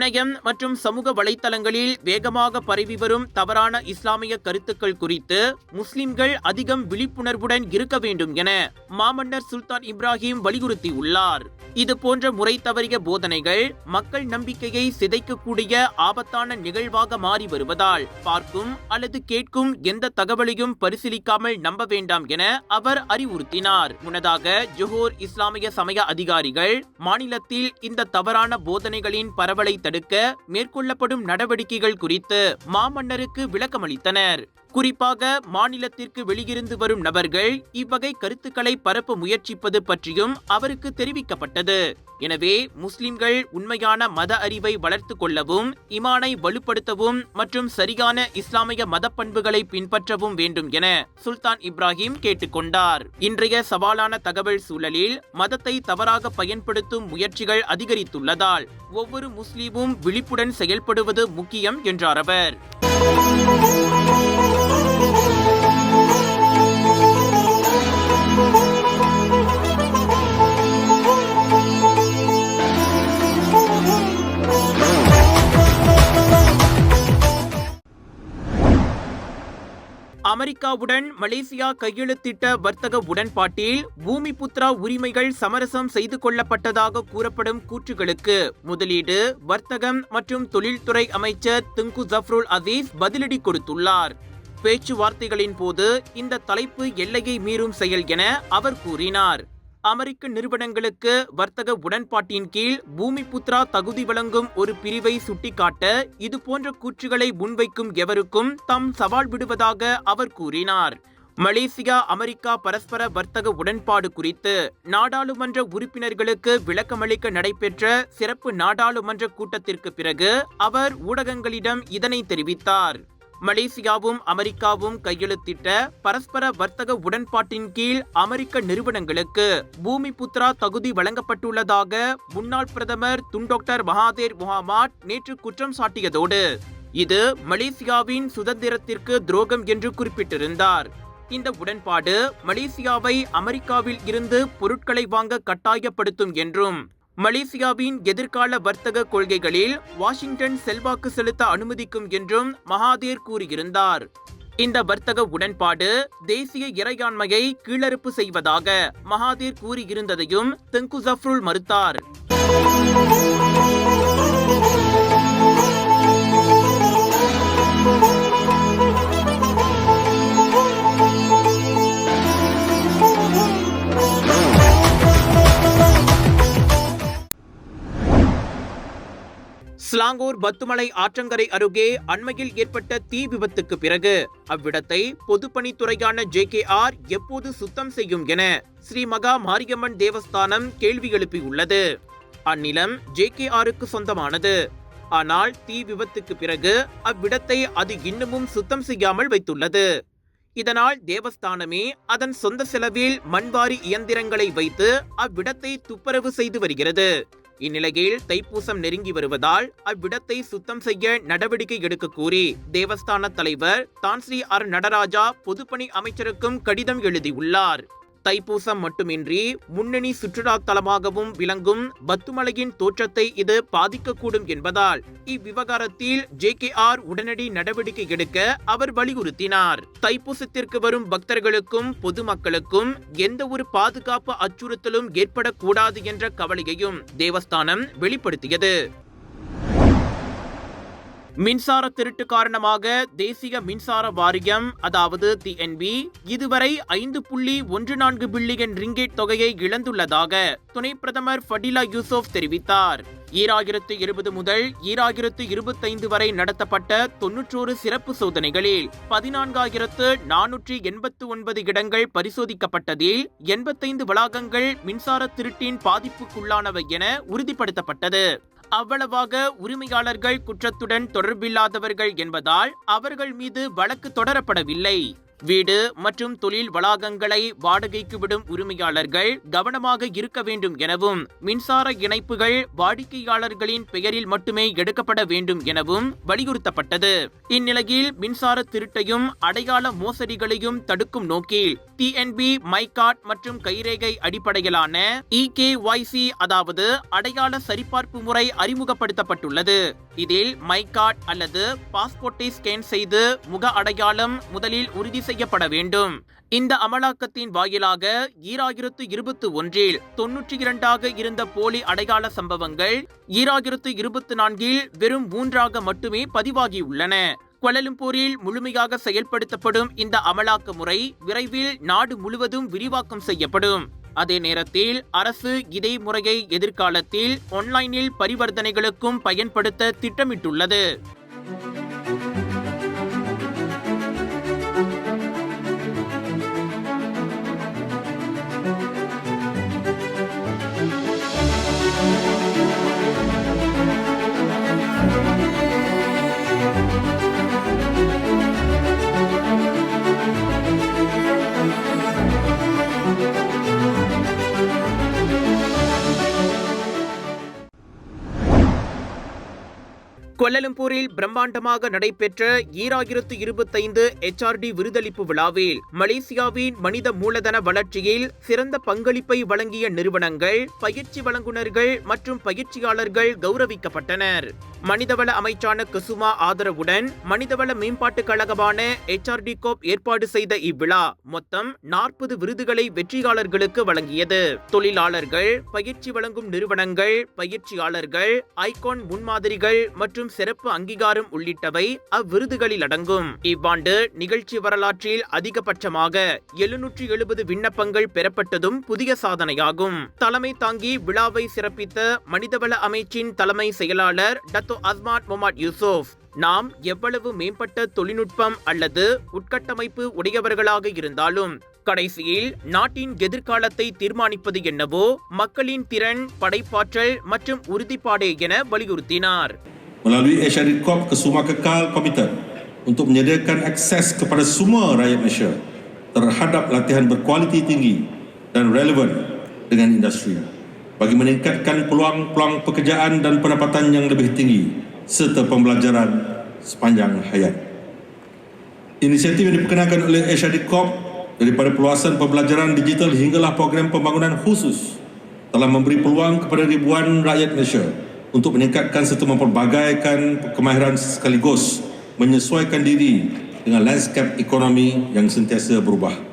இணையம் மற்றும் சமூக வலைத்தளங்களில் வேகமாக பரவி வரும் தவறான இஸ்லாமிய கருத்துக்கள் குறித்து முஸ்லிம்கள் அதிகம் விழிப்புணர்வுடன் இருக்க வேண்டும் என மாமன்னர் சுல்தான் இப்ராஹிம் வலியுறுத்தியுள்ளார். இது போன்ற முறை தவறிய போதனைகள் மக்கள் நம்பிக்கையை சிதைக்கக்கூடிய ஆபத்தான நிகழ்வாக மாறி வருவதால் பார்க்கும் அல்லது கேட்கும் எந்த தகவலையும் பரிசீலிக்காமல் நம்ப வேண்டாம் என அவர் அறிவுறுத்தினார். முன்னதாக ஜொஹோர் இஸ்லாமிய சமய அதிகாரிகள் மாநிலத்தில் இந்த தவறான போதனைகளின் பரவலை தடுக்க மேற்கொள்ளப்படும் நடவடிக்கைகள் குறித்து மாமன்னருக்கு விளக்கமளித்தனர். குறிப்பாக மாநிலத்திற்கு வெளியிருந்து வரும் நபர்கள் இவ்வகை கருத்துக்களை பரப்ப முயற்சிப்பது பற்றியும் அவருக்கு தெரிவிக்கப்பட்டது. எனவே முஸ்லிம்கள் உண்மையான மத அறிவை வளர்த்து கொள்ளவும் இமானை வலுப்படுத்தவும் மற்றும் சரியான இஸ்லாமிய மத பண்புகளை பின்பற்றவும் வேண்டும் என சுல்தான் இப்ராஹிம் கேட்டுக்கொண்டார் இன்றைய சவாலான தகவல் சூழலில் மதத்தை தவறாக பயன்படுத்தும் முயற்சிகள் அதிகரித்துள்ளதால் ஒவ்வொரு முஸ்லீமும் விழிப்புடன் செயல்படுவது முக்கியம் என்றார் அவர். அமெரிக்காவுடன் மலேசியா கையெழுத்திட்ட வர்த்தக உடன்பாட்டில் பூமிபுத்ரா உரிமைகள் சமரசம் செய்து கொள்ளப்பட்டதாக கூறப்படும் கூற்றுகளுக்கு முதலீடு வர்த்தகம் மற்றும் தொழில்துறை அமைச்சர் திங்கு ஜஃப்ருல் அசீஸ் பதிலடி கொடுத்துள்ளார். பேச்சுவார்த்தைகளின் போது இந்த தலைப்பு எல்லையை மீறும் செயல் என அவர் கூறினார். அமெரிக்க நிறுவனங்களுக்கு வர்த்தக உடன்பாட்டின் கீழ் பூமிபுத்ரா தகுதி வழங்கும் ஒரு பிரிவை சுட்டிக்காட்ட இதுபோன்ற கூற்றுகளை முன்வைக்கும் எவருக்கும் தாம் சவால் விடுவதாக அவர் கூறினார். மலேசியா அமெரிக்கா பரஸ்பர வர்த்தக உடன்பாடு குறித்து நாடாளுமன்ற உறுப்பினர்களுக்கு விளக்கமளிக்க நடைபெற்ற சிறப்பு நாடாளுமன்ற கூட்டத்திற்கு பிறகு அவர் ஊடகங்களிடம் இதனை தெரிவித்தார். மலேசியாவும் அமெரிக்காவும் கையெழுத்திட்ட பரஸ்பர வர்த்தக உடன்பாட்டின் கீழ் அமெரிக்க நிறுவனங்களுக்கு பூமி புத்ரா தகுதி வழங்கப்பட்டுள்ளதாக முன்னாள் பிரதமர் துன் டாக்டர் மகாதேர் முகாமாட் நேற்று குற்றம் சாட்டியதோடு இது மலேசியாவின் சுதந்திரத்திற்கு துரோகம் என்று குறிப்பிட்டிருந்தார். இந்த உடன்பாடு மலேசியாவை அமெரிக்காவில் இருந்து பொருட்களை வாங்க கட்டாயப்படுத்தும் என்றும் மலேசியாவின் எதிர்கால வர்த்தக கொள்கைகளில் வாஷிங்டன் செல்வாக்கு செலுத்த அனுமதிக்கும் என்றும் மகாதேர் கூறியிருந்தார். இந்த வர்த்தக உடன்பாடு தேசிய இறையாண்மையை கீழறுப்பு செய்வதாக மகாதேர் கூறியிருந்ததையும் தெங்கு ஜஃப்ருல் மறுத்தார். ஸ்லாங்கூர் பத்துமலை ஆற்றங்கரை அருகே அண்மையில் ஏற்பட்ட தீ விபத்துக்கு பிறகு அவ்விடத்தை பொதுப்பணித்துறையான ஜே கே ஆர் எப்போது சுத்தம் செய்யும் என ஸ்ரீ மகா மாரியம்மன் தேவஸ்தானம் கேள்வி எழுப்பியுள்ளது. அந்நிலம் ஜே கே ஆருக்கு சொந்தமானது. ஆனால் தீ விபத்துக்கு பிறகு அவ்விடத்தை அது இன்னமும் சுத்தம் செய்யாமல் வைத்துள்ளது. இதனால் தேவஸ்தானமே அதன் சொந்த செலவில் மண்வாரி இயந்திரங்களை வைத்து அவ்விடத்தை துப்பரவு செய்து வருகிறது. இந்நிலையில் தைப்பூசம் நெருங்கி வருவதால் அவ்விடத்தை சுத்தம் செய்ய நடவடிக்கை எடுக்க கூறி தேவஸ்தான தலைவர் தான் ஸ்ரீ ஆர் நடராஜா பொதுப்பணி அமைச்சருக்கும் கடிதம் எழுதியுள்ளார். தைப்பூசம் மட்டுமின்றி முன்னணி சுற்றுலா தலமாகவும் விளங்கும் பத்துமலையின் தோற்றத்தை இது பாதிக்கக்கூடும் என்பதால் இவ்விவகாரத்தில் ஜே கே ஆர் உடனடி நடவடிக்கை எடுக்க அவர் வலியுறுத்தினார். தைப்பூசத்திற்கு வரும் பக்தர்களுக்கும் பொதுமக்களுக்கும் எந்த ஒரு பாதுகாப்பு அச்சுறுத்தலும் ஏற்படக்கூடாது என்ற கவலையையும் தேவஸ்தானம் வெளிப்படுத்தியது. மின்சார திருட்டு காரணமாக தேசிய மின்சார வாரியம் அதாவது டிஎன்பி இதுவரை ஐந்து புள்ளி ஒன்று நான்கு பில்லியன் ரிங்கேட் தொகையை இழந்துள்ளதாக துணை பிரதமர் ஃபடிலா யூசுப் தெரிவித்தார். ஈராயிரத்து இருபது முதல் ஈராயிரத்து இருபத்தைந்து வரை நடத்தப்பட்ட தொன்னூற்றோரு சிறப்பு சோதனைகளில் பதினான்காயிரத்து நானூற்றி எண்பத்து ஒன்பது இடங்கள் பரிசோதிக்கப்பட்டதில் எண்பத்தைந்து வளாகங்கள் மின்சார திருட்டின் பாதிப்புக்குள்ளானவை என உறுதிப்படுத்தப்பட்டது. அவ்வளவாக உரிமையாளர்கள் குற்றத்துடன் தொடர்பில்லாதவர்கள் என்பதால் அவர்கள் மீது வழக்கு தொடரப்படவில்லை. வீடு மற்றும் தொழில் வளாகங்களை வாடகைக்கு விடும் உரிமையாளர்கள் கவனமாக இருக்க வேண்டும் எனவும் மின்சார இணைப்புகள் வாடிக்கையாளர்களின் பெயரில் மட்டுமே எடுக்கப்பட வேண்டும் எனவும் வலியுறுத்தப்பட்டது. இந்நிலையில் மின்சார திருட்டையும் அடையாள மோசடிகளையும் தடுக்கும் நோக்கில் டிஎன்பி மைகாட் மற்றும் கைரேகை அடிப்படையிலான இகேஒய்சி அதாவது அடையாள சரிபார்ப்பு முறை அறிமுகப்படுத்தப்பட்டுள்ளது. இதில் மைகாட் அல்லது பாஸ்போர்ட்டை ஸ்கேன் செய்து முக அடையாளம் முதலில் உறுதி செய்யப்பட வேண்டும். இந்த அமலாக்கத்தின் வாயிலாக ஈராயிரத்து இருபத்தி ஒன்றில் தொன்னூற்றி இரண்டாக இருந்த போலி அடையாள சம்பவங்கள் ஈராயிரத்து இருபத்தி நான்கில் வெறும் மூன்றாக மட்டுமே பதிவாகியுள்ளன. கோலலம்பூரில் முழுமையாக செயல்படுத்தப்படும் இந்த அமலாக்க முறை விரைவில் நாடு முழுவதும் விரிவாக்கம் செய்யப்படும். அதே நேரத்தில் அரசு இதே முறையை எதிர்காலத்தில் ஆன்லைனில் பரிவர்த்தனைகளுக்கும் பயன்படுத்த திட்டமிட்டுள்ளது. கோலலம்பூரில் பிரம்மாண்டமாக நடைபெற்ற ஈராயிரத்து இருபத்தைந்து எச்ஆர்டி விருதளிப்பு விழாவில் மலேசியாவின் மனித மூலதன வளர்ச்சியில் சிறந்த பங்களிப்பை வழங்கிய நிறுவனங்கள் பயிற்சி வழங்குனர்கள் மற்றும் பயிற்சியாளர்கள் கௌரவிக்கப்பட்டனர். மனிதவள அமைச்சான குசுமா ஆதரவுடன் மனிதவள மேம்பாட்டுக் கழகமான எச்ஆர்டி கோப் ஏற்பாடு செய்த இவ்விழா மொத்தம் நாற்பது விருதுகளை வெற்றியாளர்களுக்கு வழங்கியது. தொழிலாளர்கள் பயிற்சி வழங்கும் நிறுவனங்கள் பயிற்சியாளர்கள் ஐகான் முன்மாதிரிகள் மற்றும் சிறப்பு அங்கீகாரம் உள்ளிட்டவை அவ்விருதுகளில் அடங்கும். இவ்வாண்டு நிகழ்ச்சி வரலாற்றில் அதிகபட்சமாக எழுநூற்றி எழுபது விண்ணப்பங்கள் பெறப்பட்டதும் புதிய சாதனையாகும். தலைமை தாங்கி விழாவை சிறப்பித்த மனிதவள அமைச்சின் தலைமை செயலாளர் டத்தோ அஸ்மாட் மொமாட் யூசுப் நாம் எவ்வளவு மேம்பட்ட தொழில்நுட்பம் அல்லது உட்கட்டமைப்பு உடையவர்களாக இருந்தாலும் கடைசியில் நாட்டின் எதிர்காலத்தை தீர்மானிப்பது என்னவோ மக்களின் திறன் படைப்பாற்றல் மற்றும் உறுதிப்பாடே என வலியுறுத்தினார். Melalui Asia Corp Kesuma Kekal komited untuk menyediakan akses kepada semua rakyat Malaysia terhadap latihan berkualiti tinggi dan relevan dengan industri bagi meningkatkan peluang-peluang pekerjaan dan pendapatan yang lebih tinggi serta pembelajaran sepanjang hayat. Inisiatif yang diperkenalkan oleh Asia Corp daripada perluasan pembelajaran digital hinggalah program pembangunan khusus telah memberi peluang kepada ribuan rakyat Malaysia untuk meningkatkan serta mempelbagaikan kemahiran sekaligus menyesuaikan diri dengan landscape ekonomi yang sentiasa berubah.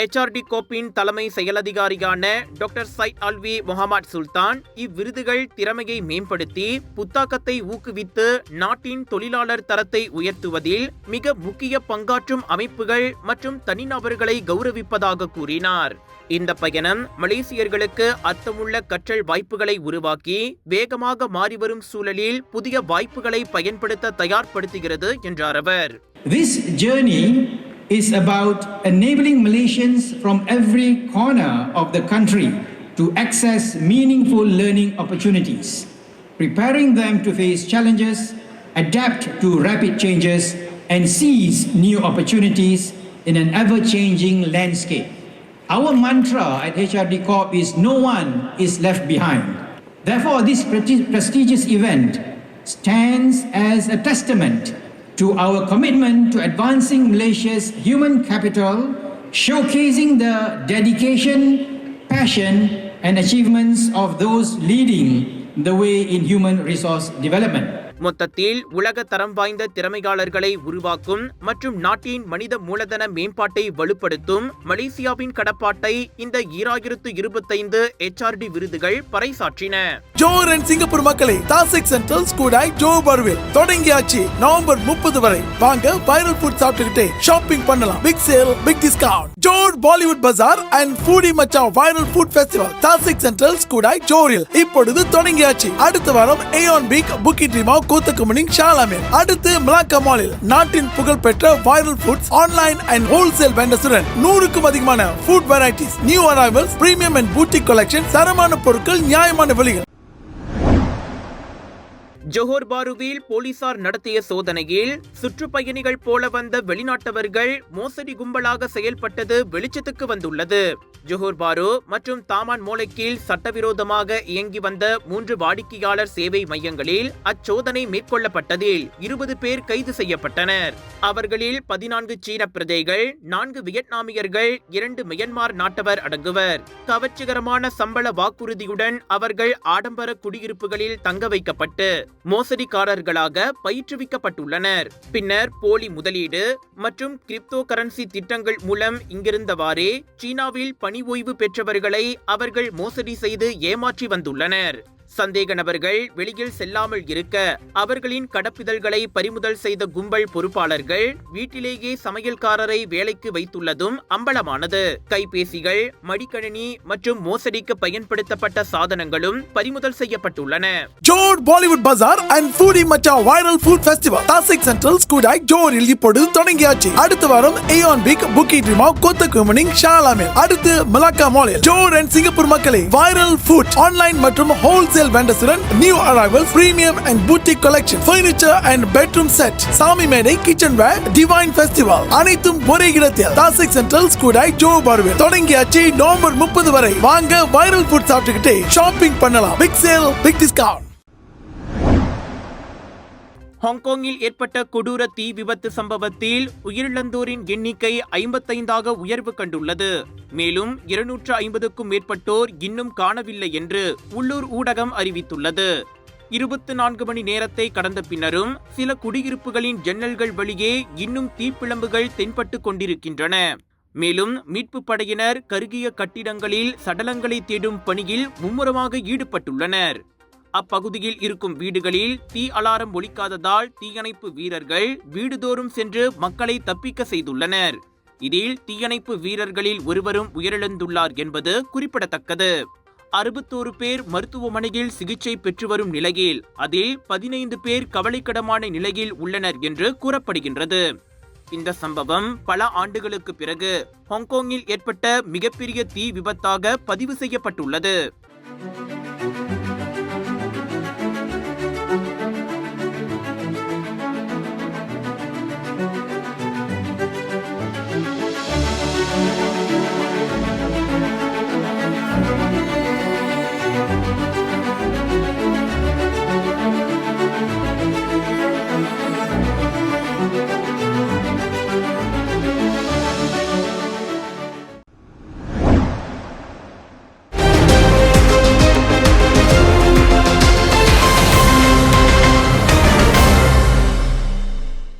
HRD கோப்பின் தலைமை செயலதிகாரியான doctor Syed Alvi Mohamed Sultan இவ்விருதுகள் திறமையை மேம்படுத்தி புத்தாக்கத்தை ஊக்குவித்து நாட்டின் தொழிலாளர் தரத்தை உயர்த்துவதில் மிக முக்கிய பங்காற்றும் அமைப்புகள் மற்றும் தனிநபர்களை கௌரவிப்பதாக கூறினார். இந்த பயணம் மலேசியர்களுக்கு அர்த்தமுள்ள கற்றல் வாய்ப்புகளை உருவாக்கி வேகமாக மாறிவரும் சூழலில் புதிய வாய்ப்புகளை பயன்படுத்த தயார்படுத்துகிறது என்றார் அவர். This journey is about enabling Malaysians from every corner of the country to access meaningful learning opportunities, preparing them to face challenges, adapt to rapid changes, and seize new opportunities in an ever changing landscape. Our mantra at HRD Corp is no one is left behind. Therefore, this presti- prestigious event stands as a testament to our commitment to advancing Malaysia's human capital, showcasing the dedication, passion, and achievements of those leading the way in human resource development. மொத்தத்தில் உலக தரம் வாய்ந்த திறமையாளர்களை உருவாக்கும் மற்றும் நாட்டின் மனித மூலதன மேம்பாட்டை வலுப்படுத்தும் மலேசியாவின் கடப்பாட்டை இந்த ஈராயிரத்து இருபத்தைந்து எச்ஆர்டி விருதுகள் பறைசாற்றின. ஜோர் அண்ட் சிங்கப்பூர் மக்களை தாசிக் சென்ட்ரல் ஸ்கூடாய் ஜோ பர்வில் தொடங்கியாச்சு நவம்பர் முப்பது வரை. வாங்க வைரல் ஃபுட் சாப்பிட்டுக்கிட்டே ஷாப்பிங் பண்ணலாம். Big sale big discount Jor Bollywood Bazaar and foodie மச்சா viral food festival Tasik Central Skudai ஜோரில். இப்பொழுது தொடங்கியாச்சு. அடுத்த வாரம் ஏஆன் பீக் புக்கி ட்ரீமா கூத்தக்குமணிங் ஷாலாமில் அடுத்து மிலாக்கா மாலில் நாட்டின் புகழ்பெற்ற viral foods online and wholesale வெண்டர்ஸுடன் நூறுக்கும் அதிகமான food varieties new arrivals premium and boutique collection தரமான பொருட்கள் நியாயமான விலைகள். ஜோஹர் பாருவில் போலீசார் நடத்திய சோதனையில் சுற்றுப்பயணிகள் போல வந்த வெளிநாட்டவர்கள் மோசடி கும்பலாக செயல்பட்டது வெளிச்சத்துக்கு வந்துள்ளது. ஜோஹர் பாரு மற்றும் தாமான் மூளைக்கீழ் சட்டவிரோதமாக இயங்கி வந்த மூன்று வாடிக்கையாளர் சேவை மையங்களில் அச்சோதனை மேற்கொள்ளப்பட்டதில் இருபது பேர் கைது செய்யப்பட்டனர். அவர்களில் பதினான்கு சீன பிரஜைகள் நான்கு வியட்நாமியர்கள் இரண்டு மியன்மார் நாட்டவர் அடங்குவர். கவர்ச்சிகரமான சம்பள வாக்குறுதியுடன் அவர்கள் ஆடம்பர குடியிருப்புகளில் தங்க வைக்கப்பட்டு மோசடிக்காரர்களாக பயிற்றுவிக்கப்பட்டுள்ளனர். பின்னர் போலி முதலீடு மற்றும் கிரிப்டோ கரன்சி திட்டங்கள் மூலம் இங்கிருந்தவாறே சீனாவில் பணி ஓய்வு பெற்றவர்களை அவர்கள் மோசடி செய்து ஏமாற்றி வந்துள்ளனர். சந்தேக நபர்கள் வெளியில் செல்லாமல் இருக்க அவர்களின் கடப்பிதழ்களை பறிமுதல் செய்த கும்பல் பொறுப்பாளர்கள் வீட்டிலேயே சமையல்காரரை வேலைக்கு வைத்துள்ளதும் அம்பலமானது. கைபேசிகள் மடிக்கணினி மற்றும் மோசடிக்கு பயன்படுத்தப்பட்ட சாதனங்களும் பறிமுதல் செய்யப்பட்டுள்ளன. ஜோர் பாலிவுட் பஜார் அண்ட் ஃபுடி மச்சா viral food festival Tasik Central Skudai ஜோரில் இப்பொழுது தொடங்கியாச்சு. அடுத்த வாரம் ஏஆன் பிக் புக்கி ட்ரிமா கொத்த குமனிங் ஷாலாமே. அடுத்து மலாக்கா மாலில் ஜோர் அண்ட் சிங்கப்பூர் மக்களே வைரல் ஃபுட் ஆன்லைன் மற்றும் wholesale வெண்டர்ஸுடன் new arrival premium and boutique collection furniture and bedroom set சாமி மேடை கிச்சன் வேர் டிவைன் பெஸ்டிவல் அனைத்தும் ஒரே இடத்தில். தாசிக் சென்ட்ரல் ஸ்கூடாய் ஜோ பார்வில் தொடங்கியாச்சு நவம்பர் முப்பது வரை. வாங்க வைரல் ஃபுட் சாப்பிட்டுக்கிட்டே ஷாப்பிங் பண்ணலாம். பிக் சேல் பிக் டிஸ்கவுண்ட் ஹாங்காங்கில் ஏற்பட்ட கொடூர தீ விபத்து சம்பவத்தில் உயிரிழந்தோரின் எண்ணிக்கை ஐம்பத்தைந்தாக உயர்வு கண்டுள்ளது. மேலும் இருநூற்று ஐம்பதுக்கும் மேற்பட்டோர் இன்னும் காணவில்லை என்று உள்ளூர் ஊடகம் அறிவித்துள்ளது. இருபத்தி நான்கு மணி நேரத்தை கடந்த பின்னரும் சில குடியிருப்புகளின் ஜன்னல்கள் வழியே இன்னும் தீப்பிழம்புகள் தென்பட்டு கொண்டிருக்கின்றன. மேலும் மீட்பு படையினர் கருகிய கட்டிடங்களில் சடலங்களை தேடும் பணியில் மும்முரமாக ஈடுபட்டுள்ளனர். அப்பகுதியில் இருக்கும் வீடுகளில் தீ அலாரம் ஒலிக்காததால் தீயணைப்பு வீரர்கள் வீடுதோறும் சென்று மக்களை தப்பிக்க செய்துள்ளனர். இதில் தீயணைப்பு வீரர்களில் ஒருவரும் உயிரிழந்துள்ளார் என்பது குறிப்பிடத்தக்கது. அறுபத்தோரு பேர் மருத்துவமனையில் சிகிச்சை பெற்று வரும் நிலையில் அதில் பதினைந்து பேர் கவலைக்கிடமான நிலையில் உள்ளனர் என்று கூறப்படுகின்றது. இந்த சம்பவம் பல ஆண்டுகளுக்கு பிறகு ஹாங்காங்கில் ஏற்பட்ட மிகப்பெரிய தீ விபத்தாக பதிவு செய்யப்பட்டுள்ளது.